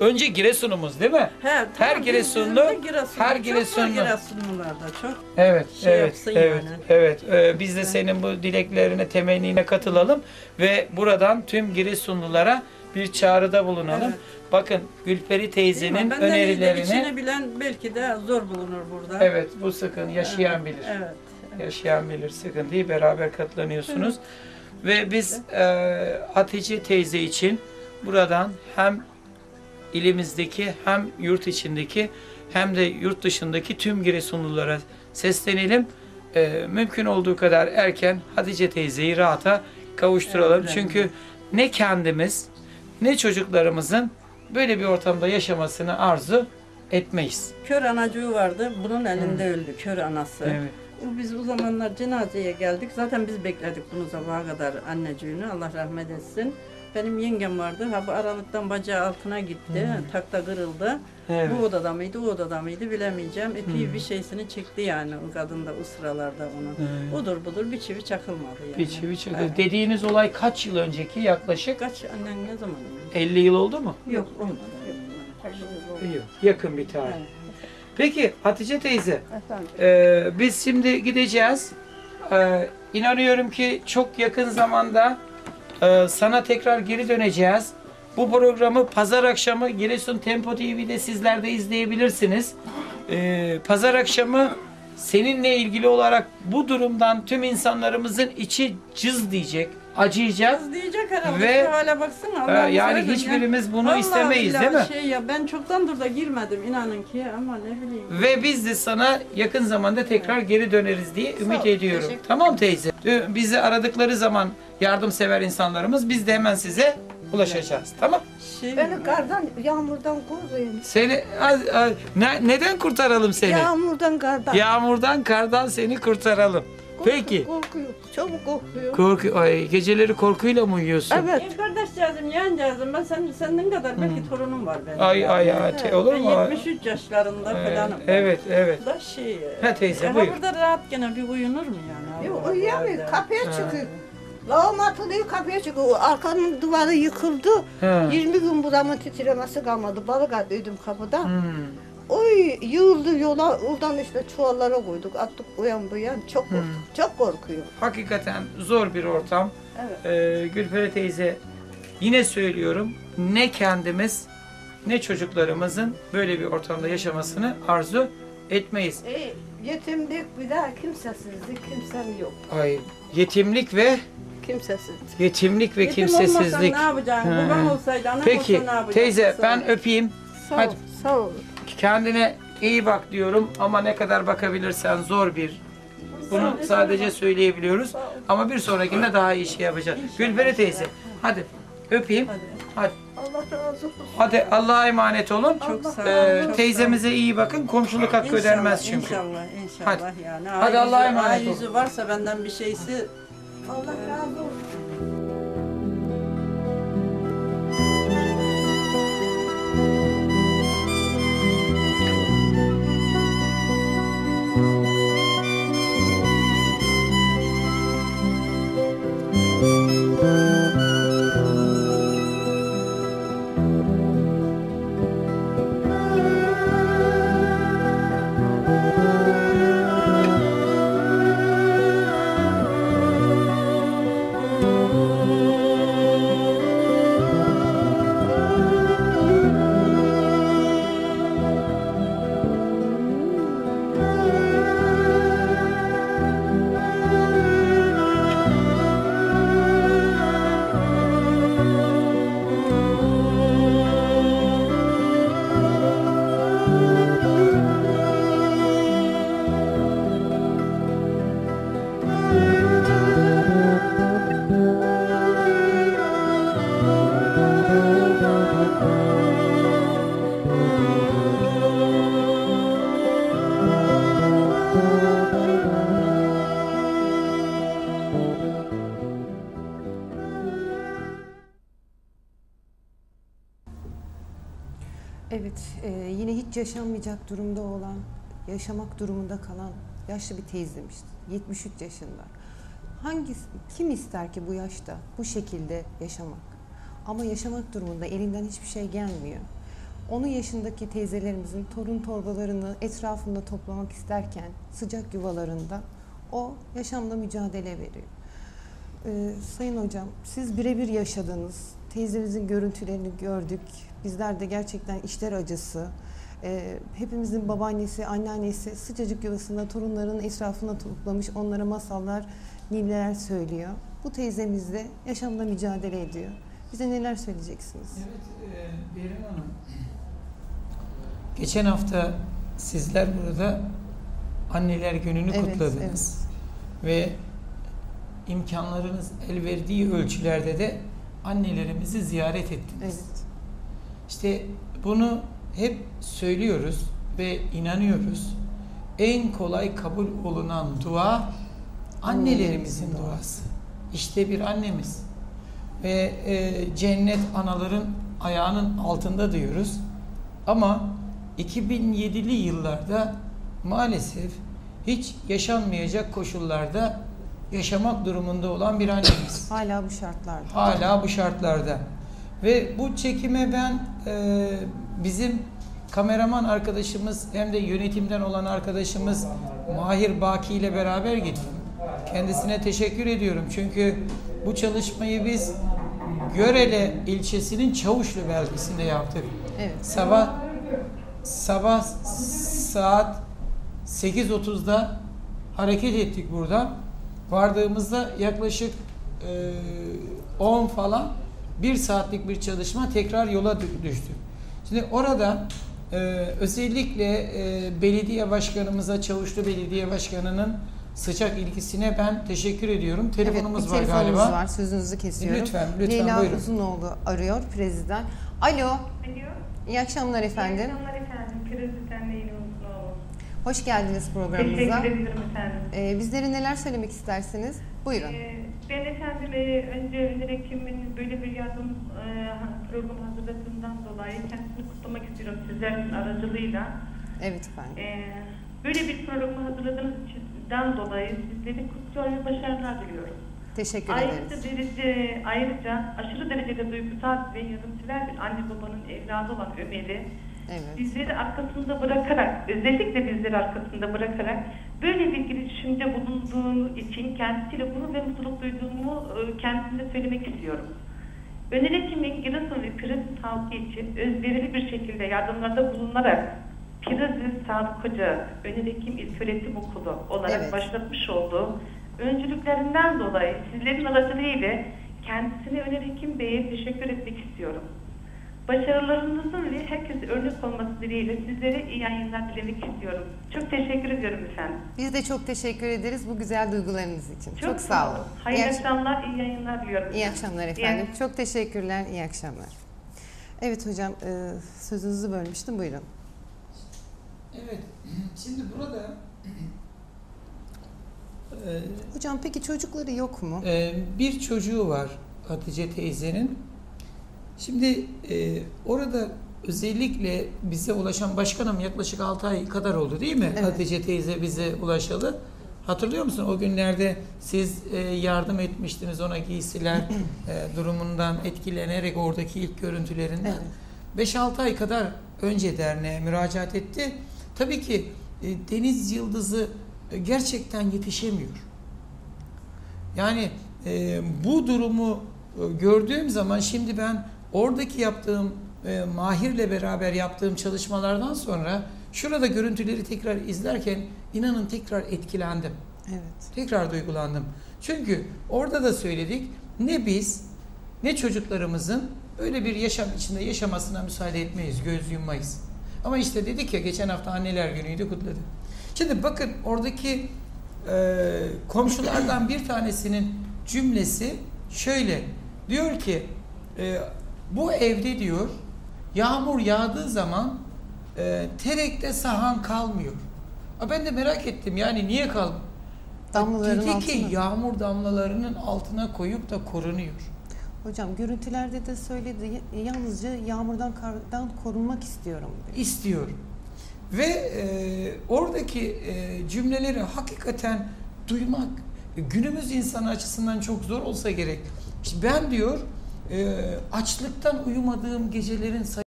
önce Giresun'umuz değil mi? He, Her tamam, Giresunlu, bizden de Giresunlu. her Çok Giresunlu. var Giresunlularda çok. Evet, Şey evet, evet, yani. evet. Ee, biz de senin bu dileklerine, temennine katılalım ve buradan tüm Giresunlulara bir çağrıda bulunalım. Evet. Bakın Gülperi teyzenin de önerilerini, içini bilen belki de zor bulunur burada. evet bu sıkın yaşayan bilir. Evet. Yaşayan bilir sıkıntıyı beraber katlanıyorsunuz. Ve biz e, Hatice teyze için buradan hem ilimizdeki hem yurt içindeki hem de yurt dışındaki tüm Giresunlulara seslenelim. E, mümkün olduğu kadar erken Hatice teyzeyi rahata kavuşturalım. Evet, Çünkü ne kendimiz ne çocuklarımızın böyle bir ortamda yaşamasını arzu etmeyiz. Kör anacığı vardı. Bunun elinde öldü. Kör anası. Evet. Biz o zamanlar cenazeye geldik. Zaten biz bekledik bunu sabaha kadar anneciğini. Allah rahmet etsin. Benim yengem vardı. Ha bu aralıktan bacağı altına gitti. Takta kırıldı. Evet. Bu odada mıydı, o odada mıydı bilemeyeceğim. Epey bir şeysini çekti yani o kadın da o sıralarda onun. Evet. Odur budur bir çivi çakılmadı yani. Bir çivi çıktı. Evet. Dediğiniz olay kaç yıl önceki yaklaşık? Kaç annen ne zaman öldü? 50 yıl oldu mu? Yok olmadı. Yok. Yakın bir tarih. Evet. Peki Hatice teyze, Efendim. e, biz şimdi gideceğiz. E, inanıyorum ki çok yakın zamanda e, sana tekrar geri döneceğiz. Bu programı pazar akşamı Giresun Tempo TV'de sizler de izleyebilirsiniz. E, pazar akşamı seninle ilgili olarak bu durumdan tüm insanlarımızın içi cız diyecek, acıyacak. Kız diyecek herhalde. Ve- Şu hale baksana. E, Allah'ını yani ya. hiçbirimiz bunu Vallahi istemeyiz değil mi? Şey ya, ben çoktandır da girmedim inanın ki ama ne bileyim. Ve biz de sana yakın zamanda tekrar geri döneriz diye ümit ediyorum. teşekkür Tamam teyze. Ee, Bizi aradıkları zaman yardımsever insanlarımız biz de hemen size ulaşacağız. Tamam? Şey, Beni kardan, yağmurdan koruyun. Seni az- az- ne- neden kurtaralım seni? Yağmurdan, kardan. Yağmurdan, kardan seni kurtaralım. Peki. Korkuyor, çabuk korkuyor. Korku ay, geceleri korkuyla mı uyuyorsun? Evet. E, kardeşcağızım, yeğencağızım ben senin, senden kadar belki torunum var benim. Ay ay ay Evet. te- olur Ben mu? 73 yaşlarında Evet, falanım. evet, evet. Da şey. Ha teyze, e, buyur. burada rahat gene bir uyunur mu yani? Yok Allah uyuyamıyor, kapıya çıkıyor. Lağım atılıyor, kapıya çıkıyor. O Arkanın duvarı yıkıldı. Ha. 20 gün buramın titremesi kalmadı. Balık attıydım kapıdan. Hmm. Oy yığıldı yola, oradan işte çuvallara koyduk, attık uyan bu yan. Çok korktuk, çok korkuyor. Hakikaten zor bir ortam. Evet. Ee, Gülperi teyze yine söylüyorum ne kendimiz ne çocuklarımızın böyle bir ortamda yaşamasını arzu etmeyiz. E, yetimlik bir daha kimsesizlik, kimsem yok. Ay yetimlik ve Kimsesizlik. yetimlik ve Yetim olmasan kimsesizlik. ne yapacaksın? Hı. Babam olsaydı, anam Peki olsa ne yapacaksın? teyze Sağ ben öpeyim. Sağ Hadi. ol, sağ ol. Kendine iyi bak diyorum ama ne kadar bakabilirsen zor bir. Bunu sadece söyleyebiliyoruz. Ama bir sonrakinde daha iyi şey yapacağız. Gülperi teyze hadi öpeyim. Hadi. Hadi. Allah razı olsun. Hadi Allah'a emanet olun. Çok sağ ol. Ee, çok sağ teyzemize iyi bakın. Komşuluk hakkı İnşallah, ödenmez çünkü. İnşallah, inşallah Hadi. yani. Hadi Allah'a emanet ay ol. yüzü varsa benden bir şeysi Allah razı olsun. Evet, e, yine hiç yaşanmayacak durumda olan, yaşamak durumunda kalan yaşlı bir teyzem işte. 73 yaşında. Hangisi, kim ister ki bu yaşta bu şekilde yaşamak? Ama yaşamak durumunda elinden hiçbir şey gelmiyor. onun yaşındaki teyzelerimizin torun torbalarını etrafında toplamak isterken sıcak yuvalarında o yaşamla mücadele veriyor. Ee, Sayın hocam siz birebir yaşadınız. Teyzemizin görüntülerini gördük. Bizler de gerçekten işler acısı. Ee, hepimizin babaannesi, anneannesi sıcacık yuvasında torunların etrafına toplamış onlara masallar, nilneler söylüyor. Bu teyzemiz de yaşamla mücadele ediyor. Bize neler söyleyeceksiniz? Evet, e, Berin Hanım. Geçen hafta sizler burada anneler gününü Evet, kutladınız. Ve imkanlarınız el verdiği ölçülerde de annelerimizi ziyaret ettiniz. Evet. İşte bunu hep söylüyoruz ve inanıyoruz. En kolay kabul olunan dua annelerimizin duası. İşte bir annemiz. Ve e, cennet anaların ayağının altında diyoruz. Ama 2007'li yıllarda maalesef hiç yaşanmayacak koşullarda yaşamak durumunda olan bir annemiz. Hala bu şartlarda. Hala bu şartlarda. Ve bu çekime ben e, bizim kameraman arkadaşımız hem de yönetimden olan arkadaşımız Mahir Baki ile beraber gittim. Kendisine teşekkür ediyorum. Çünkü bu çalışmayı biz Görele ilçesinin Çavuşlu beldesinde yaptık. Evet. Sabah sabah saat 8.30'da hareket ettik burada. Vardığımızda yaklaşık e, 10 falan bir saatlik bir çalışma tekrar yola dü- düştük. Şimdi orada e, özellikle e, belediye başkanımıza, Çavuşlu Belediye Başkanı'nın sıcak ilgisine ben teşekkür ediyorum. Telefonumuz evet, var telefonumuz galiba. var. Sözünüzü kesiyorum. Lütfen, lütfen Leyla buyurun. Uzunoğlu arıyor preziden. Alo. Alo. İyi akşamlar efendim. İyi akşamlar efendim. Prezident Leyla Uzunoğlu. Hoş geldiniz programımıza. Teşekkür ederim efendim. Ee, bizlere neler söylemek istersiniz? Buyurun. Ee, ben efendim e, önce Önder Hekim'in böyle bir yardım e, programı hazırladığından dolayı kendisini kutlamak istiyorum sizlerin aracılığıyla. Evet efendim. Ee, böyle bir programı hazırladığınız içinden dolayı sizleri kutluyor ve başarılar diliyorum. Teşekkür Ayrıca, ederiz. derece, ayrıca aşırı derecede duygusal ve yardımsever bir anne babanın evladı olan Ömer'i Evet. bizleri arkasında bırakarak, özellikle bizleri arkasında bırakarak böyle bir girişimde bulunduğu için kendisiyle gurur ve mutluluk duyduğumu e, kendisine söylemek istiyorum. Öner Hekim'in Giresun ve Prizin halkı için özverili bir şekilde yardımlarda bulunarak Prizin Sağlık Hoca, Öner Hekim İlköğretim Okulu olarak Evet. başlatmış olduğu öncülüklerinden dolayı sizlerin aracılığıyla kendisine Öner Hekim Bey'e teşekkür etmek istiyorum. Başarılarınızın ve herkese örnek olması dileğiyle sizlere iyi yayınlar dilemek istiyorum. Çok teşekkür ediyorum efendim. Biz de çok teşekkür ederiz bu güzel duygularınız için. Çok, sağ olun. Hayırlı İyi, akş- akşamlar, iyi yayınlar diliyorum. iyi akşamlar efendim. Çok teşekkürler. İyi akşamlar. Evet hocam e, sözünüzü bölmüştüm. Buyurun. Evet. Şimdi burada e, Hocam peki çocukları yok mu? Ee, bir çocuğu var Hatice teyzenin. Şimdi e, orada özellikle bize ulaşan başkanım yaklaşık 6 ay kadar oldu değil mi? Evet. Hatice teyze bize ulaşalı. Hatırlıyor musun? O günlerde siz e, yardım etmiştiniz ona giysiler e, durumundan etkilenerek oradaki ilk görüntülerinden. Evet. 5-6 ay kadar önce derneğe müracaat etti. Tabii ki e, Deniz Yıldızı e, gerçekten yetişemiyor. Yani e, bu durumu e, gördüğüm zaman şimdi ben oradaki yaptığım e, Mahir'le beraber yaptığım çalışmalardan sonra şurada görüntüleri tekrar izlerken inanın tekrar etkilendim. Evet. Tekrar duygulandım. Çünkü orada da söyledik ne biz ne çocuklarımızın öyle bir yaşam içinde yaşamasına müsaade etmeyiz, göz yummayız. Ama işte dedik ya geçen hafta anneler günüydü kutladı. Şimdi bakın oradaki e, komşulardan bir tanesinin cümlesi şöyle diyor ki e, bu evde diyor yağmur yağdığı zaman e, terekte sahan kalmıyor. A ben de merak ettim yani niye kalmıyor? Damlaların Dedi ki altına. yağmur damlalarının altına koyup da korunuyor. Hocam görüntülerde de söyledi yalnızca yağmurdan kardan korunmak istiyorum diyor. istiyor. Ve e, oradaki e, cümleleri hakikaten duymak günümüz insanı açısından çok zor olsa gerek. İşte ben diyor e, açlıktan uyumadığım gecelerin sayı